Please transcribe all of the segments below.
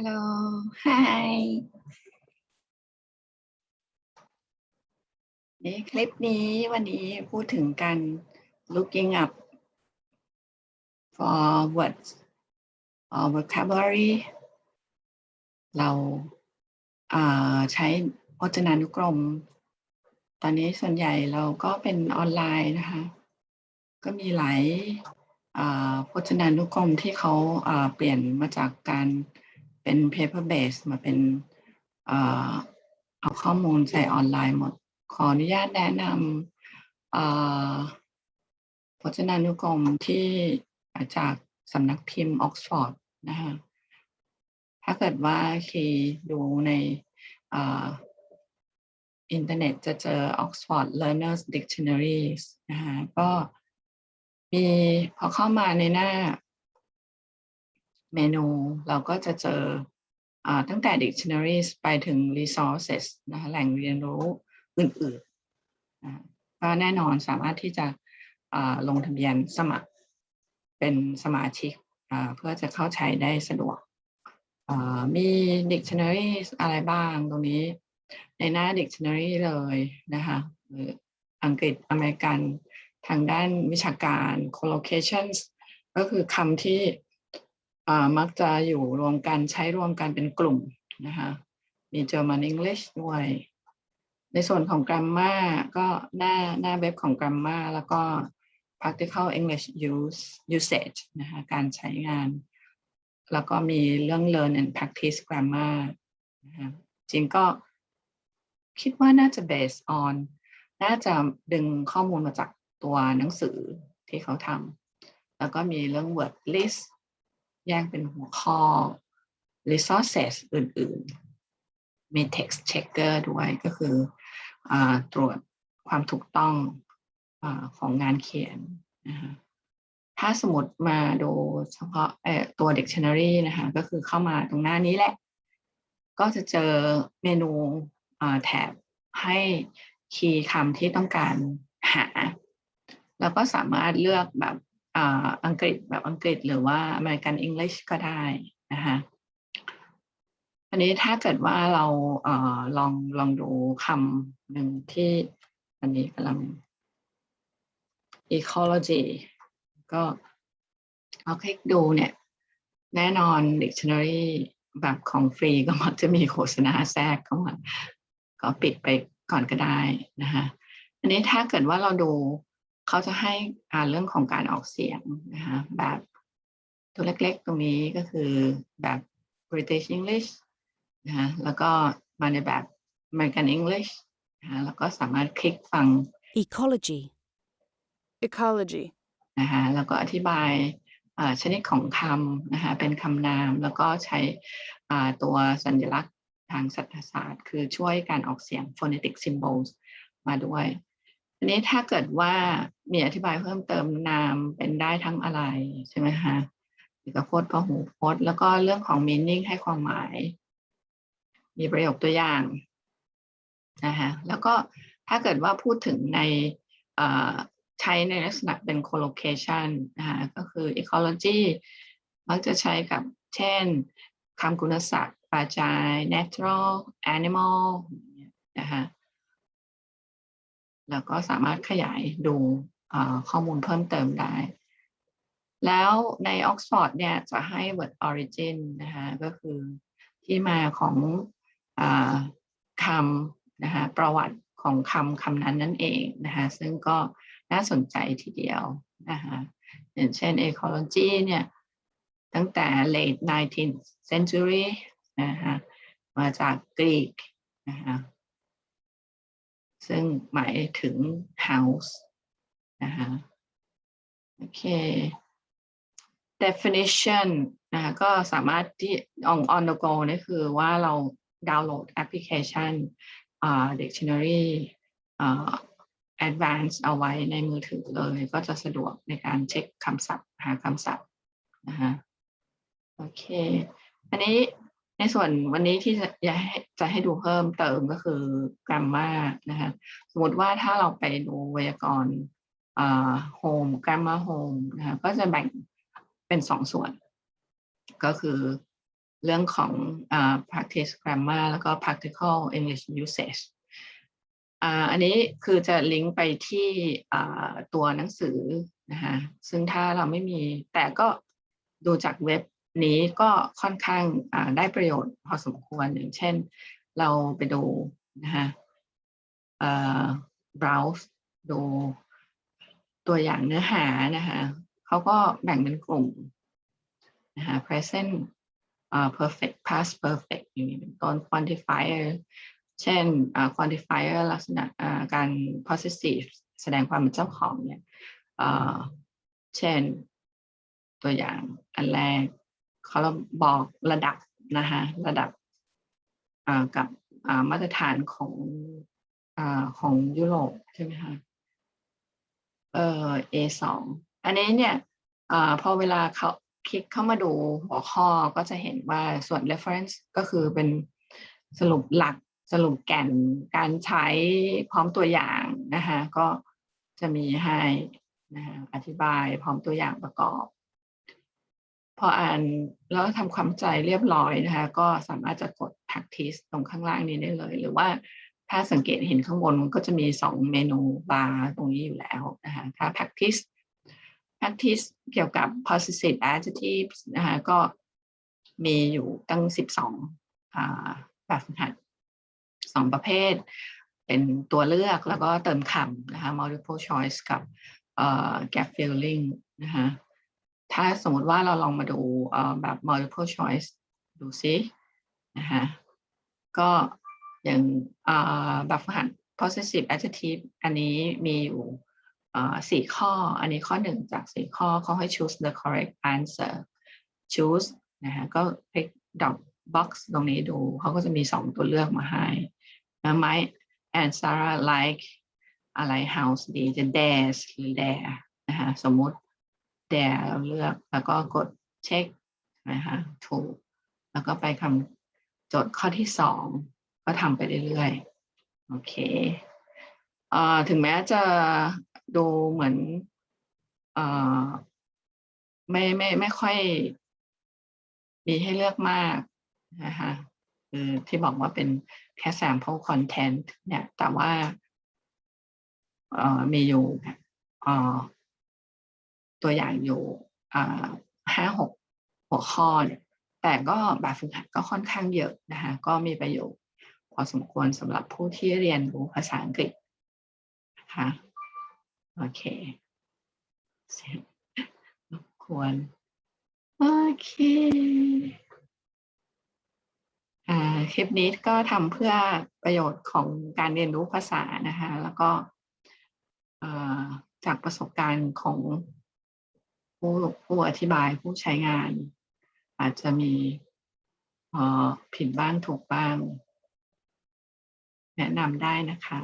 Hello Hi นี่คลิปนี้วันนี้พูดถึงการ looking up for words or vocabulary เราใช้พจนานุกรม ตอนนี้ส่วนใหญ่เราก็เป็นออนไลน์นะคะ ก็มีหลายพจนานุกรมที่เขาเปลี่ยนมาจากการ เป็น paper base มาเป็นเอาข้อมูลใส่ออนไลน์หมด ขออนุญาตแนะนำพจนานุกรมที่าจากสำนักพิมพ์ออกซฟอร์ดนะคะถ้าเกิดว่าคีดูในอินเทอร์เน็ตจะเจอ Oxford Learners Dictionaries นะคะก็มีพอเข้ามาในหน้า เมนูเราก็จะเจออตั้งแต่ dictionaries ไปถึง resources นะคะแหล่งเรียนรู้อื่นๆก็แน่นอนสามารถที่จะลงทะเบียนสมัครเป็นสมาชิกเพื่อจะเข้าใช้ได้สะดวกมี dictionaries อะไรบ้างตรงนี้ ในหน้า dictionary เลยนะคะอังกฤษอเมริกันทางด้านวิชาการ collocations ก็คือคำที่ มักจะอยู่รวมกันใช้รวมกันเป็นกลุ่มนะคะมี German English ด้วย ในส่วนของ grammar ก็หน้าหน้าเว็บของ grammar แล้วก็ practical English use usage นะคะการใช้งาน แล้วก็มีเรื่อง learn and practice grammar นะคะจริงก็คิดว่าน่าจะ based on น่าจะดึงข้อมูลมาจากตัวหนังสือที่เขาทำแล้วก็มีเรื่อง word list แยกเป็นหัวข้อ resources อื่น ๆ มี text checker ด้วยก็คืออตรวจความถูกต้องอของงานเขียนนะคะถ้าสมมติมาดูเฉพาะตัว dictionary นะคะก็คือเข้ามาตรงหน้านี้แหละ ก็จะเจอเมนูแถบให้คีย์คำที่ต้องการหา แล้วก็สามารถเลือกแบบ อังกฤษแบบอังกฤษหรือว่า American English ก็ได้นะคะอันนี้ถ้าเกิดว่าเราเออลองลองดูคำหนึ่งที่อันนี้กำลัง ecology ก็เอาคลิกดูเนี่ย แน่นอน dictionary แบบของฟรีก็มักจะมีโฆษณาแทรกเข้ามาก็ปิดไปก่อนก็ได้นะคะอันนี้ถ้าเกิดว่าเราดู เขาจะให้อ่านเรื่องของการออกเสียงนะคะแบบตัวเล็กๆ ตรงนี้ก็คือแบบ British English นะคะแล้วก็มาในแบบ American English นะคะแล้วก็สามารถคลิกฟัง ecology, ecology, นะคะแล้วก็อธิบายอ่าชนิดของคำนะคะเป็นคำนามแล้วก็ใช้อ่าตัวสัญลักษณ์ทางศัพทศาสตร์ คือช่วยการออกเสียง phonetic symbols มาด้วย ทีนี้ถ้าเกิดว่ามีอธิบายเพิ่มเติมนามเป็นได้ทั้งอะไรใช่ไหมคะเอกพจน์พหูพจน์ แล้วก็เรื่องของ meaning ให้ความหมาย มีประโยคตัวอย่างนะคะแล้วก็ถ้าเกิดว่าพูดถึงในใช้ในลักษณะเป็น collocation นะคะก็คือ ecology มักจะใช้กับเช่นคำคุณศัพท์ปาจาย natural animal นะคะ แล้วก็สามารถขยายดูข้อมูลเพิ่มเติมได้ แล้วใน Oxford เนี่ยจะให้ word origin นะคะก็คือที่มาของอคำนะคะประวัติของคำคำนั้นนั่นเองนะคะซึ่งก็น่าสนใจทีเดียวนะคะอย่างเช่น ecology เนี่ยตั้งแต่ late 19th century นะคะมาจากกรีกนะคะ ซึ่งหมายถึง house นะคะ โอเค definition นะคะก็สามารถที่ on on the go นี่คือว่าเราดาวน์โหลดแอปพลิเคชัน dictionary advance เอาไว้ในมือถือเลย ก็จะสะดวกในการเช็คคำศัพท์หาคำศัพท์นะคะโอเค อันนี้ ในส่วนวันนี้ที่จะจะให้ดูเพิ่มเติมก็คือ grammar นะคะสมมติว่าถ้าเราไปดูไวยากรณ์อ่า home grammar home นะคะก็จะแบ่งเป็นสองส่วน ก็คือเรื่องของ practice grammar แล้วก็ practical English usage อันนี้คือจะลิงก์ไปที่ตัวหนังสือนะคะซึ่งถ้าเราไม่มีแต่ก็ดูจากเว็บ นี้ก็ค่อนข้างได้ประโยชน์พอสมควรอย่างเช่นเราไปดูนะคะเอ่อ browse ดูตัวอย่างเนื้อหานะคะเขาก็แบ่งเป็นกลุ่มนะคะ present อ่า perfect past perfect อย่างนี้เป็นต้น quantifier เช่น quantifier ลักษณะการ possessive แสดงความเป็นเจ้าของเนี่ยอ่าเช่นตัวอย่างอันแรก เขาบอกระดับนะคะระดับกับมาตรฐานของอของยุโรปใช่ไหมคะเอ่อ A สองอันนี้เนี่ยอพอเวลาเขาคลิกเข้ามาดูหัวข้อก็จะเห็นว่าส่วน reference ก็คือเป็นสรุปหลักสรุปแก่นการใช้พร้อมตัวอย่างนะคะก็จะมีให้นะคะอธิบายพร้อมตัวอย่างประกอบ พออ่านแล้วทำความใจเรียบร้อยนะคะ ก็สามารถจะกด practice ตรงข้างล่างนี้ได้เลย หรือว่าถ้าสังเกตเห็นข้างบนมันก็จะมีสองเมนูบาร์ตรงนี้อยู่แล้วนะคะถ้า practice practice เกี่ยวกับ possessive adjectives นะคะก็มีอยู่ตั้ง 12อ่าแบบฝึกหัดสองประเภท เป็นตัวเลือกแล้วก็เติมคำนะคะ multiple choice กับเอ่อ gap filling นะคะ ถ้าสมมติว่าเราลองมาดูแบบ multiple choice ดูซินะคะก็อย่างแบบฝึกหัด possessive adjective อันนี้มีอยู่สี่ข้อ อันนี้ข้อหนึ่งจากสี่ข้อเขาให้ choose the correct answer choose นะคะก็ click dot box ตรงนี้ดูเขาก็จะมีสองตัวเลือกมาให้นะไม้ and Sarah like อะไร house ดีจะ theirs หรือ their นะคะสมมติ their เราเลือกแล้วก็กดเช็คนะคะถูก แล้วก็ไปคำโจทย์ข้อที่สองก็ทำไปเรื่อยๆ โอเคเอ่อถึงแม้จะดูเหมือนเอ่อไม่ไม่ไม่ค่อยมีให้เลือกมากนะคะคือที่บอกว่าเป็นแค่ sample content เนี่ย แต่ว่าเอ่อมีอยู่เอ่อ ตัวอย่างอยู่ห้าหกหัวข้อเนี่ยแต่ก็แบบฝึกหัดก็ค่อนข้างเยอะนะคะก็มีประโยชน์พอสมควรสำหรับผู้ที่เรียนรู้ภาษาอังกฤษนะคะโอเคเสร็จรบกวนโอเคคลิปนี้ก็ทำเพื่อประโยชน์ของการเรียนรู้ภาษานะคะ แล้วก็จากประสบการณ์ของ ผู้ผู้อธิบายผู้ใช้งาน อาจจะมีออผิดบ้างถูกบ้าง แนะนำได้นะคะ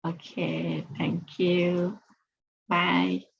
โอเค thank you bye